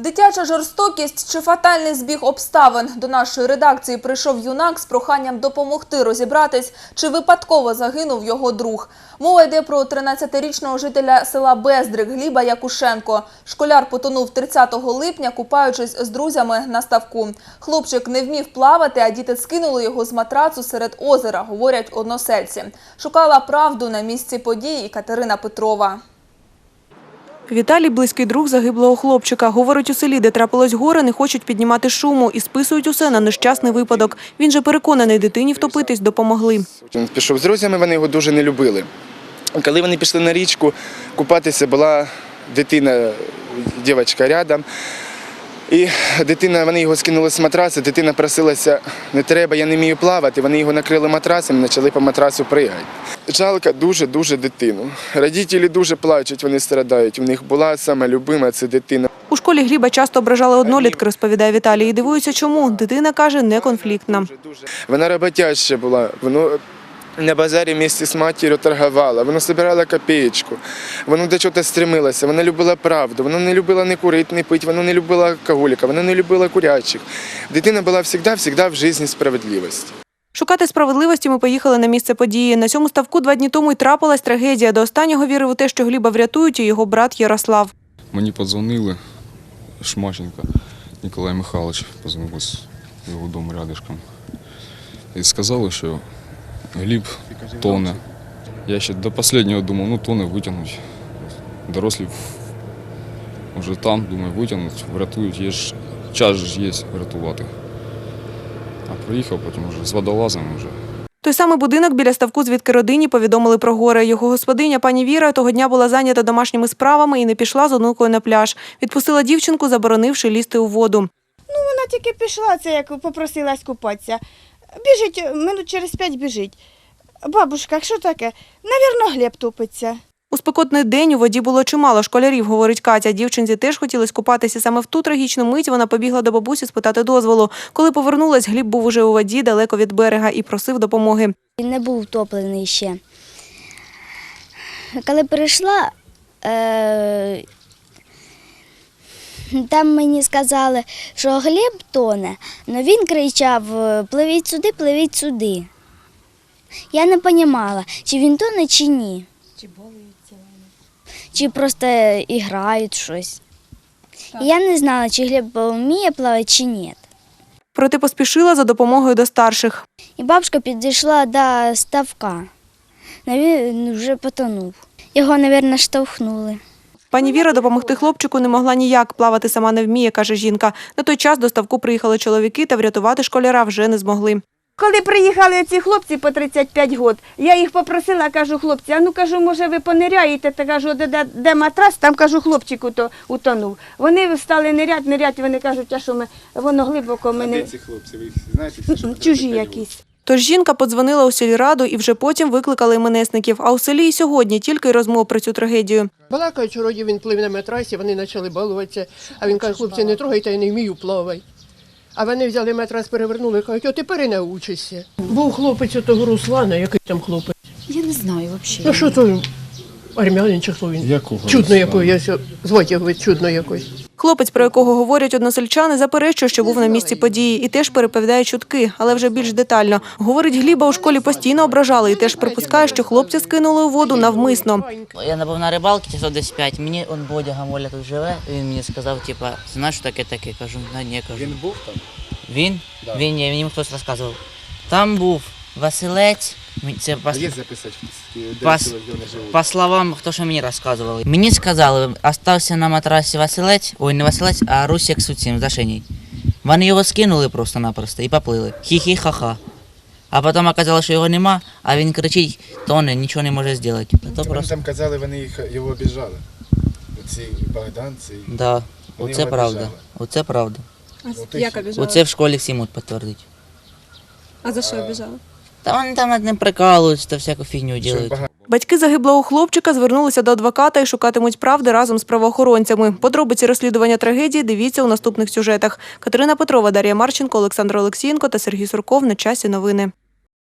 Дитяча жорстокість чи фатальний збіг обставин до нашої редакції прийшов юнак з проханням допомогти розібратись, чи випадково загинув його друг. Мова йде про 13-річного жителя села Бездрик Гліба Якушенко. Школяр потонув 30 липня, купаючись з друзями на ставку. Хлопчик не вмів плавати, а діти скинули його з матрацу серед озера, говорять односельці. Шукала правду на місці події Катерина Петрова. Віталій – близький друг загиблого хлопчика. Говорить, у селі, де трапилось горе, не хочуть піднімати шуму і списують усе на нещасний випадок. Він же переконаний, дитині втопитись допомогли. Він пішов з друзями, вони його дуже не любили. Коли вони пішли на річку купатися, була дитина, дівчинка рядом. І дитина, вони його скинули з матраса, дитина просилася, не треба, я не вмію плавати. Вони його накрили матрасом і почали по матрасу пригати. Жалко дуже-дуже дитину. Родителі дуже плачуть, вони страдають. У них була саме любима це дитина. У школі Гліба часто ображали однолітки, розповідає Віталій. І дивується, чому. Дитина, каже, не конфліктна. Вона роботяща була. Воно на базарі місті з матір'ю торгувала, вона збирала копеєчку, вона до чого стремилася, вона любила правду, вона не любила не курити, не пити, вона не любила алкоголіка, вона не любила курячих. Дитина була завжди, завжди в житті справедливості. Шукати справедливості ми поїхали на місце події. На цьому ставку два дні тому й трапилась трагедія. До останнього вірив у те, що Гліба врятують, і його брат Ярослав. Мені подзвонили Шмаченко Ніколай Михайлович, позвонив з його дому рядышком. І сказали, що Гліб тоне. Я ще до останнього думав, ну тоне витягнуть. Дорослі вже там, думаю, витягнуть, врятують. Є ж час ж є врятувати. А приїхав потім вже з водолазами вже. Той самий будинок біля ставку, звідки родині повідомили про горе. Його господиня пані Віра того дня була зайнята домашніми справами і не пішла з онукою на пляж. Відпустила дівчинку, заборонивши лізти у воду. Ну, Вона тільки пішла, це як попросилась купатися. Біжить, минут через п'ять біжить. Бабушка, що таке? Навірно, Глеб тупиться. У спекотний день у воді було чимало школярів, говорить Катя. Дівчинці теж хотілося купатися. Саме в ту трагічну мить вона побігла до бабусі спитати дозволу. Коли повернулась, Гліб був уже у воді далеко від берега і просив допомоги. Він не був втоплений ще. Коли прийшла, е, там мені сказали, що Глеб тоне, але він кричав: пливіть сюди, пливіть сюди. Я не розуміла, чи він тоне, чи ні. Чи балуються Чи просто і грають щось. Я не знала, чи Глеб вміє плавати, чи ні. Проте поспішила за допомогою до старших. І бабушка підійшла до ставка. Він вже потонув. Його, мабуть, штовхнули. Пані Віра допомогти хлопчику не могла ніяк. Плавати сама не вміє, каже жінка. На той час до ставку приїхали чоловіки та врятувати школяра вже не змогли. Коли приїхали ці хлопці по 35 років, я їх попросила, кажу, хлопці, а ну кажу, може ви пониряєте, та кажу, де, де, де матрас, там кажу, хлопчик уто, утонув. Вони стали нирять, нирять, вони кажуть, а що ми, воно глибоко ми не хлопці? Ви їх знаєте? чужі якісь. Тож жінка подзвонила у сільраду і вже потім викликали іменесників. А у селі і сьогодні тільки й розмов про цю трагедію. Балакають, що роді він плив на матрасі, вони почали балуватися. А він каже, хлопці, не трогайте, я не вмію плавати. А вони взяли матрас, перевернули, кажуть, о, тепер і научишся. Був хлопець у того Руслана, який там хлопець. Я не знаю взагалі. Ну що то армянин чи хто він? Якого Чудно який, я звати його чудно якось. Хлопець, про якого говорять односельчани, заперечує, що був на місці події, і теж переповідає чутки, але вже більш детально. Говорить, Гліба у школі постійно ображали і теж припускає, що хлопця скинули у воду навмисно. Я був на рибалці часов десь 5. Мені он Бодя Гамоля тут живе. Він мені сказав, типа, знаєш, що таке таке? Кажу, да ні, кажу. Він був там? Він? Він ні, мені хтось розказував. Там був Василець. Це по, записати, Пас- де вони живуть? по словам, хто що мені розказували. Мені сказали, остався на матрасі Василець, ой, не Василець, а Русік з цим, з Дашеній. Вони його скинули просто-напросто і поплили. Хі-хі-ха-ха. А потім оказалось, що його нема, а він кричить, тоне, нічого не може зробити. То Вони просто, там казали, вони їх, його обіжали. Оці богданці. да, Вони оце його правда. обіжали. Оце правда. Як обіжали? Оце в школі всі можуть підтвердити. А за що обіжали? Та вони там над ним прикалуються та всяку фігню ділять. Батьки загиблого хлопчика звернулися до адвоката і шукатимуть правди разом з правоохоронцями. Подробиці розслідування трагедії дивіться у наступних сюжетах. Катерина Петрова, Дар'я Марченко, Олександр Олексієнко та Сергій Сурков на часі новини.